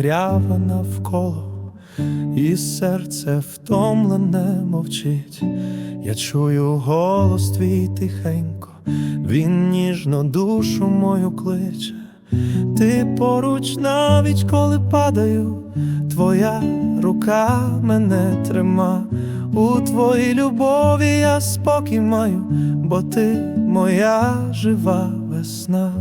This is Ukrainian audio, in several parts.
темрява навколо, і серце втомлене мовчить. Я чую голос твій тихенько, він ніжно душу мою кличе. Ти поруч навіть коли падаю, твоя рука мене трима. У твоїй любові я спокій маю, бо ти моя жива весна.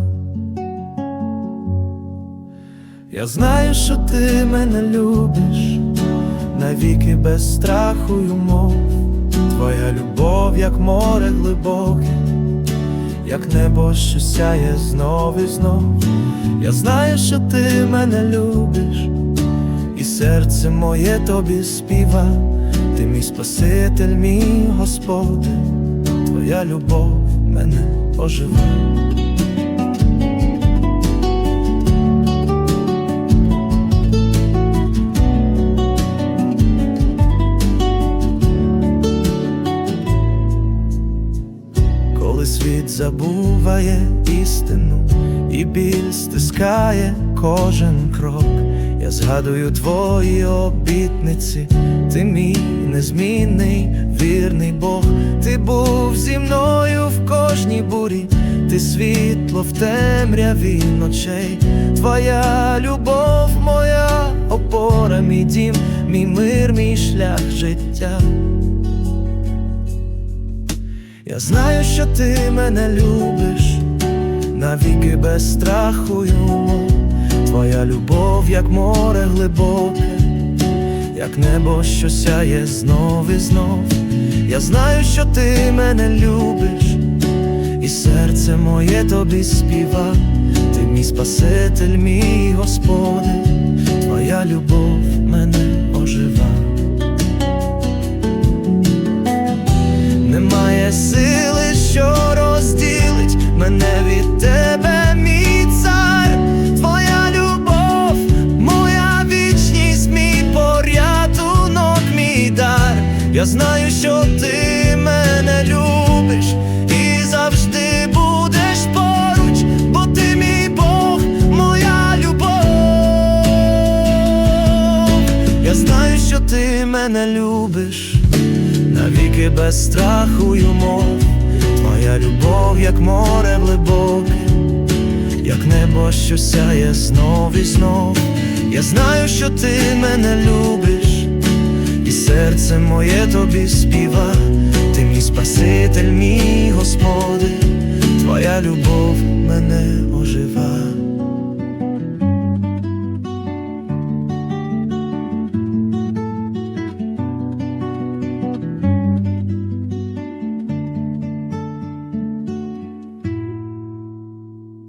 Я знаю, що ти мене любиш, навіки без страху й умов. Твоя любов, як море глибоке, як небо, що сяє знов і знов. Я знаю, що ти мене любиш, і серце моє тобі співа, ти мій Спаситель, мій Господи, твоя любов мене оживе. Світ забуває істину, і біль стискає кожен крок, я згадую твої обітниці, ти мій незмінний, вірний Бог, ти був зі мною в кожній бурі, ти світло в темряві ночей, твоя любов, моя опора, мій дім, мій мир, мій шлях життя. Я знаю, що ти мене любиш, навіки без страху й. Твоя любов, як море глибоке, як небо, що сяє знов і знов. Я знаю, що ти мене любиш, і серце моє тобі співа. Ти мій Спаситель, мій Господи, твоя любов мене від тебе, мій цар, твоя любов, моя вічність, мій порятунок, мій дар. Я знаю, що ти мене любиш і завжди будеш поруч, бо ти мій Бог, моя любов. Я знаю, що ти мене любиш навіки без страху й умов, твоя любов, як як небо, що сяє знов і знов. Я знаю, що ти мене любиш, і серце моє тобі співа, ти мій Спаситель, мій Господи, твоя любов мене оживає.